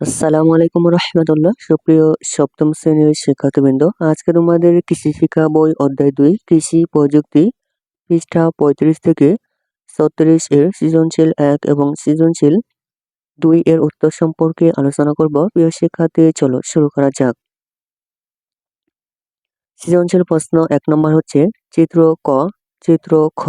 আসসালামু আলাইকুম রহমতুল্লাহ। সুপ্রিয় সপ্তম শ্রেণির শিক্ষার্থীবৃন্দ আজকে তোমাদের কৃষি শিক্ষা বই অধ্যায় দুই, কৃষি প্রযুক্তি পৃষ্ঠা পঁয়ত্রিশ থেকে ছত্রিশ এর সৃজনশীল এক এবং সৃজনশীল দুই এর উত্তর সম্পর্কে আলোচনা করব। প্রিয় শিক্ষার্থী, চলো শুরু করা যাক। সৃজনশীল প্রশ্ন এক নম্বর হচ্ছে, চিত্র ক, চিত্র খ।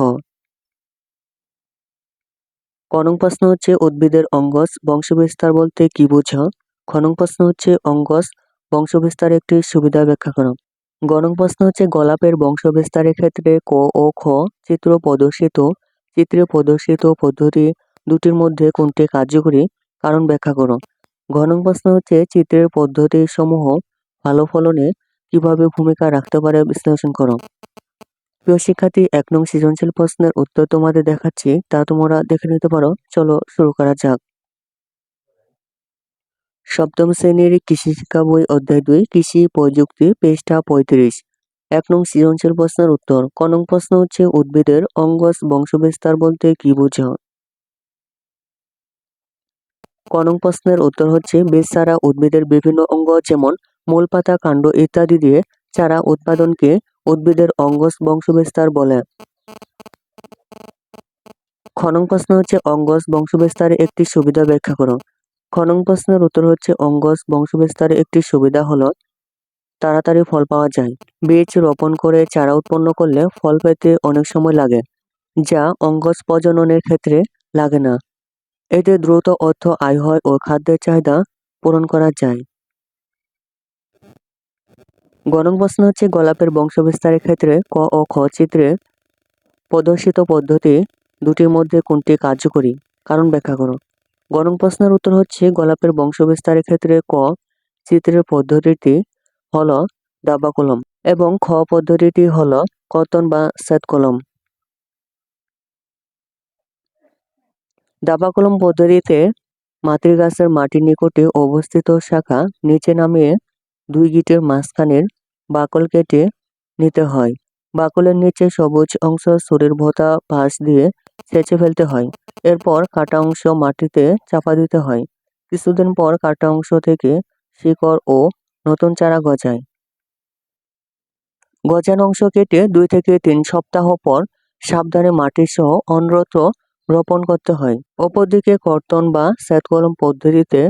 কনং প্রশ্ন হচ্ছে উদ্ভিদের অঙ্গজ বংশবিস্তার বলতে কি বোঝো? খনং প্রশ্ন হচ্ছে অঙ্গজ বংশবিস্তার একটি সুবিধা ব্যাখ্যা করো। গণং প্রশ্ন হচ্ছে গোলাপের বংশবিস্তারের ক্ষেত্রে ক ও খ চিত্র প্রদর্শিত। চিত্রে প্রদর্শিত পদ্ধতি দুটির মধ্যে কোনটি কার্যকরী? কারণ ব্যাখ্যা করো। ঘনং প্রশ্ন হচ্ছে চিত্রের পদ্ধতি সমূহ ভালো ফলনে কীভাবে ভূমিকা রাখতে পারে বিশ্লেষণ করো। প্রিয় শিক্ষার্থী, এক নং সৃজনশীল প্রশ্নের উত্তর তোমাদের দেখাচ্ছি, তা তোমরা দেখে নিতে পারো। চলো শুরু করা যাক। সপ্তম শ্রেণির কৃষি শিক্ষা বই অধ্যায় দুই, কৃষি প্রযুক্তি, পৃষ্ঠা পঁয়ত্রিশ। এক নং সৃজনশীল প্রশ্নের উত্তর। ক নং প্রশ্ন হচ্ছে, উদ্ভিদের অঙ্গজ বংশবিস্তার বলতে কি বোঝো ক নং প্রশ্নের উত্তর হচ্ছে বীজ ছাড়া উদ্ভিদের বিভিন্ন অঙ্গ যেমন, মূল পাতা, কাণ্ড ইত্যাদি দিয়ে চারা উৎপাদনকে উদ্ভিদের অঙ্গজ বংশবিস্তার বলে। খনং প্রশ্ন হচ্ছে অঙ্গজ বংশবিস্তারের একটি সুবিধা ব্যাখ্যা করো। খনং প্রশ্নের উত্তর হচ্ছে অঙ্গজ বংশবিস্তারের একটি সুবিধা হলো তাড়াতাড়ি ফল পাওয়া যায়। বীজ রোপণ করে চারা উৎপন্ন করলে ফল পেতে অনেক সময় লাগে, যা অঙ্গজ প্রজননের ক্ষেত্রে লাগে না। এতে দ্রুত অর্থ আয় হয় ও খাদ্যের চাহিদা পূরণ করা যায়। গণং প্রশ্ন হচ্ছে গোলাপের বংশবিস্তারের ক্ষেত্রে ক ও খ চিত্রে প্রদর্শিত পদ্ধতি দুটির মধ্যে কোনটি কার্যকরী? কারণ ব্যাখ্যা করো। গণং প্রশ্নের উত্তর হচ্ছে গোলাপের বংশবিস্তারের ক্ষেত্রে ক চিত্রের পদ্ধতিটি হল দাবা কলম এবং খ পদ্ধতিটি হল কতন বা শ্বেত কলম। দাবা কলম পদ্ধতিতে মাতৃগাছের মাটির নিকটে অবস্থিত শাখা নিচে নামিয়ে দুই গিটের মাঝখানের বাকল কেটে নিতে হয়। বাকলের নিচে সবুজ অংশ শরীর ভোতা পাশ দিয়ে ছেঁচে ফেলতে হয়। এরপর কাটা অংশ মাটিতে চাপা দিতে হয়। কিছুদিন পর কাটা অংশ থেকে শিকড় ও নতুন চারা গজায়। গজানো অংশ কেটে দুই থেকে তিন সপ্তাহ পর সাবধানে মাটি সহ অন্যত্র রোপণ করতে হয়। অপরদিকে কর্তন বা শ্বেতকলম পদ্ধতিতে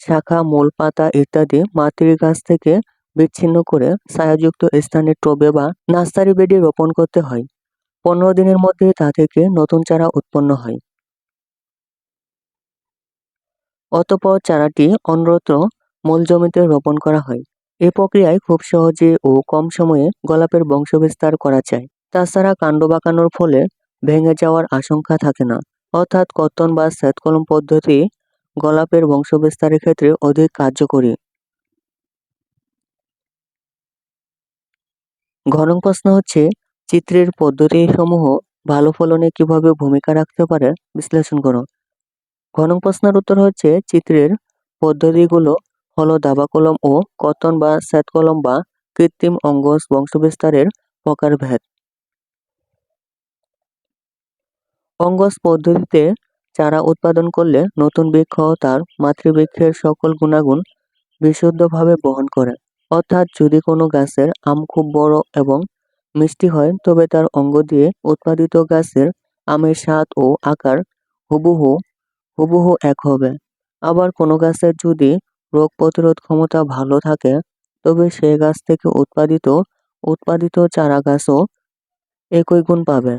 শাখা, মূল পাতা ইত্যাদি মাতৃ গাছ থেকে বিচ্ছিন্ন করে ছায়াযুক্ত স্থানে টবে বা নার্সারি বেডে রোপণ করতে হয়। পনেরো দিনের মধ্যে তা থেকে নতুন চারা উৎপন্ন হয়। অতপর চারাটি অন্যত্র মূল জমিতে রোপণ করা হয়। এ প্রক্রিয়ায় খুব সহজে ও কম সময়ে গোলাপের বংশবিস্তার করা যায়। তাছাড়া কাণ্ড বাঁকানোর ফলে ভেঙে যাওয়ার আশঙ্কা থাকে না। অর্থাৎ কর্তন বা শ্বেতকলম পদ্ধতি গোলাপের বংশবিস্তারের ক্ষেত্রে অধিক কার্যকরী। ঘনং প্রশ্ন হচ্ছে, চিত্রের পদ্ধতিসমূহ ভালো ফলনে কীভাবে ভূমিকা রাখতে পারে? বিশ্লেষণ করো ঘনং প্রশ্নের উত্তর হচ্ছে, চিত্রের পদ্ধতিগুলো হলো দাবা কলম ও কতন বা শ্বেত কলম বা কৃত্রিম অঙ্গজ বংশবিস্তারের প্রকারভেদ। অঙ্গস পদ্ধতিতে চারা উৎপাদন করলে নতুন বৃক্ষ তার মাতৃবৃক্ষের সকল গুণাগুণ বিশুদ্ধভাবে বহন করে। অর্থাৎ যদি কোনো গাছের আম খুব বড় এবং মিষ্টি হয়, তবে তার অঙ্গ দিয়ে উৎপাদিত গাছের আমের স্বাদ ও আকার হুবহু হুবহু এক হবে। আবার কোনো গাছের যদি রোগ প্রতিরোধ ক্ষমতা ভালো থাকে, তবে সে গাছ থেকে উৎপাদিত উৎপাদিত চারা গাছও একই গুণ পাবে।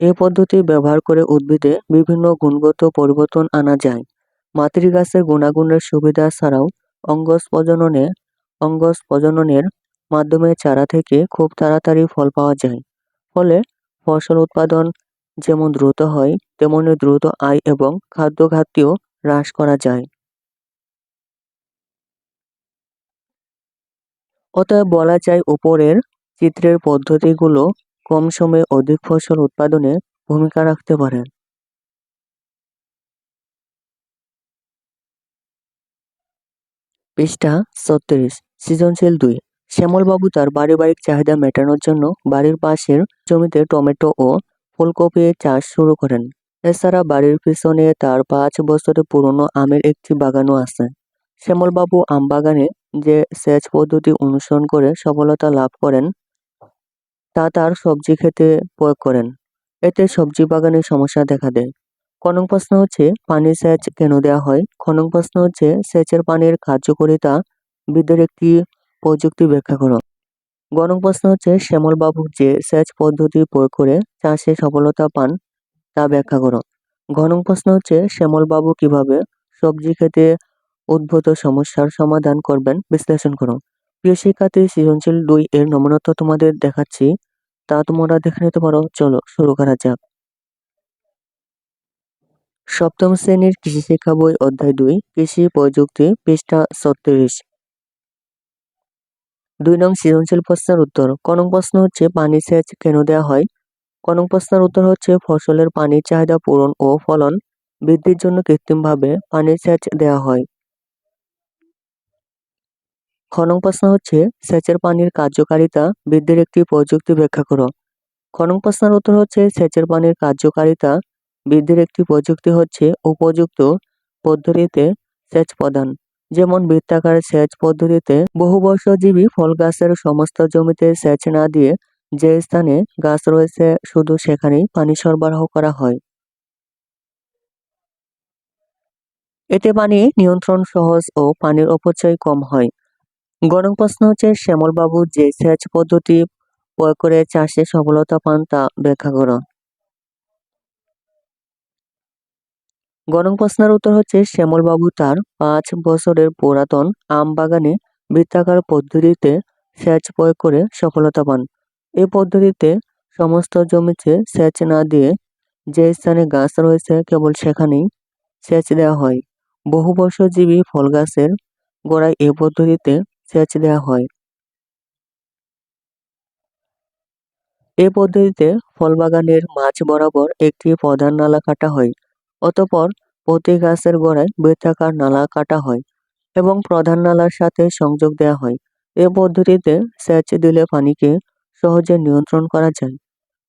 এ পদ্ধতি ব্যবহার করে উদ্ভিদে বিভিন্ন গুণগত পরিবর্তন আনা যায়। মাতৃগাছের গুণাগুণের সুবিধা ছাড়াও অঙ্গজ প্রজননে অঙ্গজ প্রজননের মাধ্যমে চারা থেকে খুব তাড়াতাড়ি ফল পাওয়া যায়। ফলে ফসল উৎপাদন যেমন দ্রুত হয়, তেমনি দ্রুত আয় এবং খাদ্য ঘাটতিও হ্রাস করা যায়। অতএব বলা যায় উপরের চিত্রের পদ্ধতিগুলো কম সময়ে অধিক ফসল উৎপাদনে ভূমিকা রাখতে পারে। পৃষ্ঠা ছত্রিশ, সৃজনশীল দুই। শ্যামলবাবু তার পারিবারিক চাহিদা মেটানোর জন্য বাড়ির পাশের জমিতে টমেটো ও ফুলকপি চাষ শুরু করেন। এছাড়া বাড়ির পিছনে তার পাঁচ বছরের পুরনো আমের একটি বাগানও আছে। শ্যামলবাবু আম বাগানে যে সেচ পদ্ধতি অনুসরণ করে সফলতা লাভ করেন, তা তার সবজি খেতে প্রয়োগ করেন। এতে সবজি বাগানে সমস্যা দেখা দেয়। কনক প্রশ্ন হচ্ছে, পানি সেচ কেন দেওয়া হয়? খনক প্রশ্ন হচ্ছে, সেচের পানির কার্যকারিতা বিদ্যুৎ একটি প্রযুক্তি ব্যাখ্যা করো। গণক প্রশ্ন হচ্ছে শ্যামলবাবু যে সেচ পদ্ধতি প্রয়োগ করে চাষে সফলতা পান তা ব্যাখ্যা করো। ঘনক প্রশ্ন হচ্ছে শ্যামলবাবু কীভাবে সবজি খেতে উদ্ভূত সমস্যার সমাধান করবেন বিশ্লেষণ করো। প্রিয় শিক্ষার্থী, সৃজনশীল দুই এর নমুনাত্ব তোমাদের দেখাচ্ছি, তা তোমরা দেখে নিতে পারো। চলো শুরু করা যাক। সপ্তম শ্রেণির কৃষি শিক্ষা বই অধ্যায় দুই, কৃষি প্রযুক্তি পৃষ্ঠা ছত্রিশ। দুই নং সৃজনশীল প্রশ্নের উত্তর। কনক প্রশ্ন হচ্ছে, পানি সেচ কেন দেওয়া হয়? কনক প্রশ্নের উত্তর হচ্ছে, ফসলের পানির চাহিদা পূরণ ও ফলন বৃদ্ধির জন্য কৃত্রিমভাবে পানির সেচ দেওয়া হয়। খনক প্রশ্ন হচ্ছে, সেচের পানির কার্যকারিতা বৃদ্ধির একটি প্রযুক্তি ব্যাখ্যা করো। খনক প্রশ্নের উত্তর হচ্ছে, সেচের পানির কার্যকারিতা বৃদ্ধির একটি প্রযুক্তি হচ্ছে উপযুক্ত পদ্ধতিতে সেচ প্রদান। যেমন বৃত্তাকার সেচ পদ্ধতিতে বহুবর্ষজীবী ফল গাছের সমস্ত জমিতে সেচ না দিয়ে যে স্থানে গাছ রয়েছে শুধু সেখানেই পানি সরবরাহ করা হয়। এতে পানি নিয়ন্ত্রণ সহজ ও পানির অপচয় কম হয়। গরম প্রশ্ন হচ্ছে, শ্যামলবাবু যে সেচ পদ্ধতি প্রয়োগ করে চাষে সফলতা পান তা ব্যাখ্যা করো। গরম প্রশ্নের উত্তর হচ্ছে, শ্যামলবাবু তার পাঁচ বছরের পুরাতন আম বাগানে বৃত্তাকার পদ্ধতিতে সেচ প্রয়োগ করে সফলতা পান। এ পদ্ধতিতে সমস্ত জমিতে সেচ না দিয়ে যে স্থানে গাছ রয়েছে কেবল সেখানেই সেচ দেওয়া হয়। বহু বর্ষজীবী ফল গাছের গোড়ায় এ পদ্ধতিতে সেচ দেওয়া হয়। এ পদ্ধতিতে ফল বাগানের মাঝ বরাবর একটি প্রধান নালা কাটা হয়। অতপর প্রতি গাছের গোড়ায় বৃত্তাকার নালা কাটা হয় এবং প্রধান নালার সাথে সংযোগ দেওয়া হয়। এ পদ্ধতিতে সেচ দিলে পানিকে সহজে নিয়ন্ত্রণ করা যায়।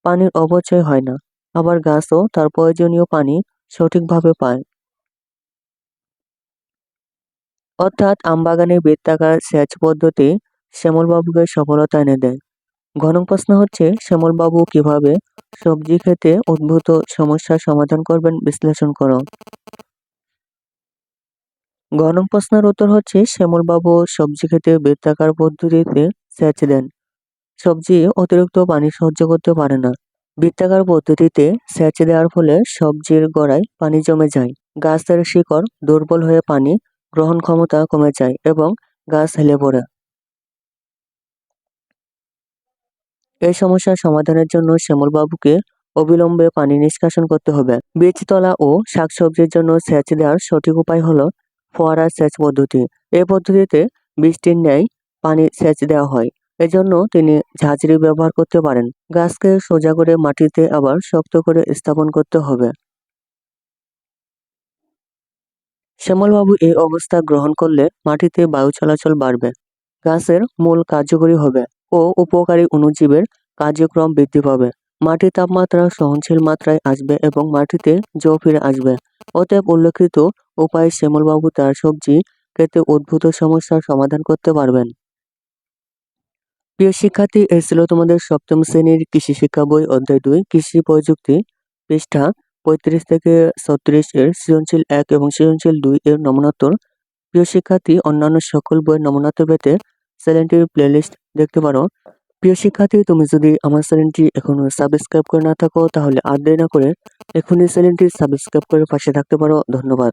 পানির অপচয় হয় না, আবার গাছও তার প্রয়োজনীয় পানি সঠিকভাবে পায়। অর্থাৎ আমবাগানের বৃত্তাকার সেচ পদ্ধতি শ্যামলবাবুকে সফলতা এনে দেয়। ঘন প্রশ্ন হচ্ছে, শ্যামলবাবু কীভাবে সবজি খেতে উদ্ভূত সমস্যার সমাধান করবেন বিশ্লেষণ করো। ঘন প্রশ্নের উত্তর হচ্ছে, শ্যামলবাবু সবজি খেতে বৃত্তাকার পদ্ধতিতে সেচ দেন। সবজি অতিরিক্ত পানি সহ্য করতে পারে না। বৃত্তাকার পদ্ধতিতে সেচ দেওয়ার ফলে সবজির গোড়ায় পানি জমে যায়। গাছের শিকড় দুর্বল হয়ে পানি গ্রহণ ক্ষমতা কমে যায় এবং গাছ হেলে পড়ে। এই সমস্যার সমাধানের জন্য শ্যামলবাবুকে অবিলম্বে পানি নিষ্কাশন করতে হবে। বীজতলা ও শাকসবজির জন্য সেচ দেওয়ার সঠিক উপায় হলো ফোয়ারা সেচ পদ্ধতি। এই পদ্ধতিতে বৃষ্টির ন্যায় পানি সেচ দেওয়া হয়। এজন্য তিনি ঝাঁঝরি ব্যবহার করতে পারেন। গাছকে সোজা করে মাটিতে আবার শক্ত করে স্থাপন করতে হবে। শ্যামলবাবু এই অবস্থা গ্রহণ করলে মাটিতে বায়ু চলাচল বাড়বে। গাছের মূল কার্যকরী হবে। ও উপকারী অণুজীবের কার্যক্রম বৃদ্ধি পাবে। মাটির তাপমাত্রা সহনশীল মাত্রায় আসবে এবং মাটিতে জল ফিরে আসবে। অতএব উল্লেখিত উপায়ে শ্যামলবাবু তার সবজি খেতে উদ্ভূত সমস্যার সমাধান করতে পারবেন। প্রিয় শিক্ষার্থী এ ছিল তোমাদের সপ্তম শ্রেণির কৃষি শিক্ষা বই, অধ্যায় দুই, কৃষি প্রযুক্তি, পৃষ্ঠা পঁয়ত্রিশ থেকে ছত্রিশ এর সৃজনশীল এক এবং সৃজনশীল দুই এর নমুনাত্তর। প্রিয় শিক্ষার্থী, অন্যান্য সকল বইয়ের নমুনাত্তর পেতে চ্যানেলটির প্লেলিস্ট দেখতে পারো। প্রিয় শিক্ষার্থী, তুমি যদি আমার চ্যানেলটি এখনও সাবস্ক্রাইব করে না থাকো, তাহলে আর দেরি না করে এখনই চ্যানেলটি সাবস্ক্রাইব করে পাশে থাকতে পারো। ধন্যবাদ।